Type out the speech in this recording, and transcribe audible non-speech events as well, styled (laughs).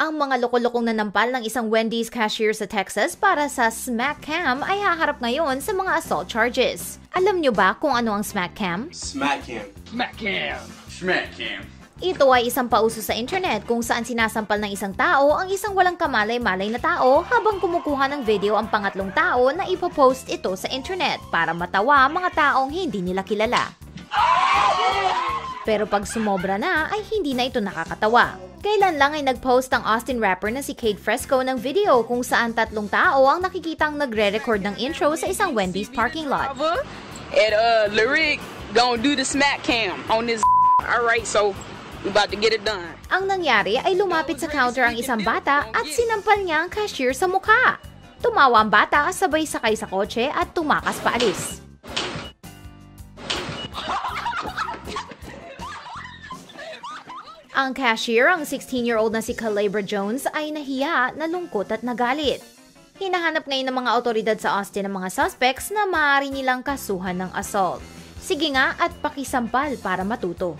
Ang mga loko-lokong nanampal ng isang Wendy's cashier sa Texas para sa smack cam ay haharap ngayon sa mga assault charges. Alam nyo ba kung ano ang smack cam? Smack him. Smack cam. Smack him. Ito ay isang pauso sa internet kung saan sinasampal ng isang tao ang isang walang kamalay-malay na tao habang kumukuha ng video ang pangatlong tao na ipopost ito sa internet para matawa mga taong hindi nila kilala. Pero pag sumobra na ay hindi na ito nakakatawa. Kailan lang ay nag-post ang Austin rapper na si Kate Fresco ng video kung saan tatlong tao ang nakikitang nagre-record ng intro sa isang Wendy's parking lot. And uh, Lyric gonna do the smack cam on this. (laughs) All right, so we about to get it done. Ang nangyari ay lumapit sa counter ang isang bata at sinampal niya ang cashier sa mukha. Tumawa ang bata sabay sakay sa kotse at tumakas paalis. Ang cashier, ang 16-year-old na si Calabra Jones, ay nahiya, nalungkot at nagalit. Hinahanap ngayon ng mga otoridad sa Austin ang mga suspects na maaari nilang kasuhan ng assault. Sige nga at pakisampal para matuto.